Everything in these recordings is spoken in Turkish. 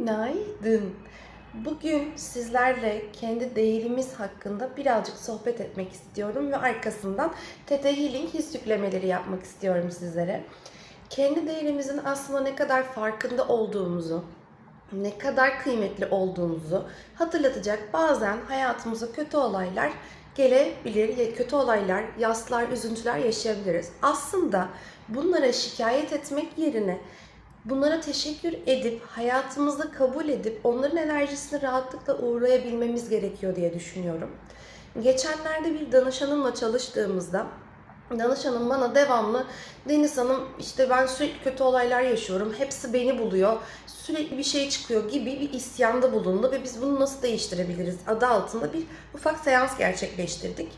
Günaydın. Bugün sizlerle kendi değerimiz hakkında birazcık sohbet etmek istiyorum ve arkasından Tete Healing his yüklemeleri yapmak istiyorum sizlere. Kendi değerimizin aslında ne kadar farkında olduğumuzu, ne kadar kıymetli olduğumuzu hatırlatacak bazen hayatımıza kötü olaylar gelebilir. Ya kötü olaylar, yaslar, üzüntüler yaşayabiliriz. Aslında bunlara şikayet etmek yerine bunlara teşekkür edip, hayatımızda kabul edip onların enerjisini rahatlıkla uğrayabilmemiz gerekiyor diye düşünüyorum. Geçenlerde bir danışanımla çalıştığımızda danışanım bana devamlı Deniz Hanım işte ben sürekli kötü olaylar yaşıyorum. Hepsi beni buluyor. Sürekli bir şey çıkıyor gibi bir isyanda bulundu ve biz bunu nasıl değiştirebiliriz adı altında bir ufak seans gerçekleştirdik.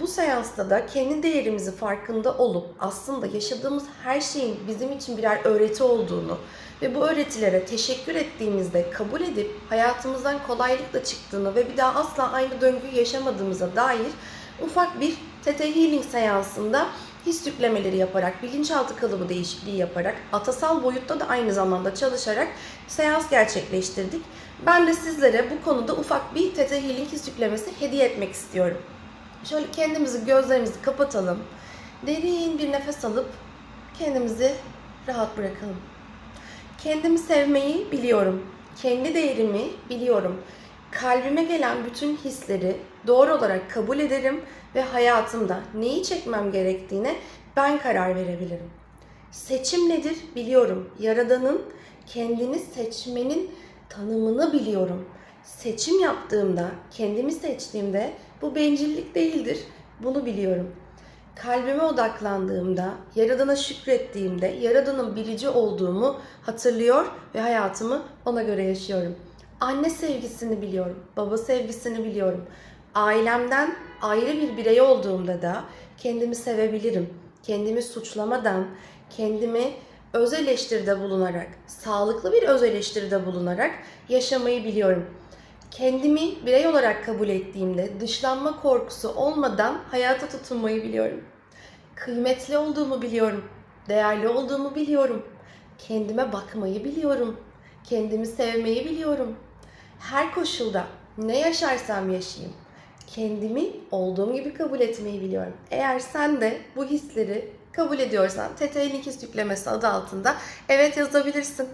Bu seansta da kendi değerimizi farkında olup aslında yaşadığımız her şeyin bizim için birer öğreti olduğunu ve bu öğretilere teşekkür ettiğimizde kabul edip hayatımızdan kolaylıkla çıktığını ve bir daha asla aynı döngüyü yaşamadığımıza dair ufak bir Tete Healing seansında his yüklemeleri yaparak, bilinçaltı kalıbı değişikliği yaparak, atasal boyutta da aynı zamanda çalışarak seans gerçekleştirdik. Ben de sizlere bu konuda ufak bir Tete Healing his yüklemesi hediye etmek istiyorum. Şöyle kendimizi, gözlerimizi kapatalım. Derin bir nefes alıp kendimizi rahat bırakalım. Kendimi sevmeyi biliyorum. Kendi değerimi biliyorum. Kalbime gelen bütün hisleri doğru olarak kabul ederim ve hayatımda neyi çekmem gerektiğine ben karar verebilirim. Seçim nedir biliyorum. Yaradanın kendini seçmenin tanımını biliyorum. Seçim yaptığımda, kendimi seçtiğimde bu bencillik değildir. Bunu biliyorum. Kalbime odaklandığımda, Yaradan'a şükrettiğimde, Yaradan'ın bilici olduğumu hatırlıyor ve hayatımı ona göre yaşıyorum. Anne sevgisini biliyorum, baba sevgisini biliyorum. Ailemden ayrı bir birey olduğumda da kendimi sevebilirim. Kendimi suçlamadan, kendimi öz eleştiride bulunarak, sağlıklı bir öz eleştiride bulunarak yaşamayı biliyorum. Kendimi birey olarak kabul ettiğimde dışlanma korkusu olmadan hayata tutunmayı biliyorum. Kıymetli olduğumu biliyorum. Değerli olduğumu biliyorum. Kendime bakmayı biliyorum. Kendimi sevmeyi biliyorum. Her koşulda ne yaşarsam yaşayayım kendimi olduğum gibi kabul etmeyi biliyorum. Eğer sen de bu hisleri kabul ediyorsan TT His yüklemesi adı altında evet yazabilirsin.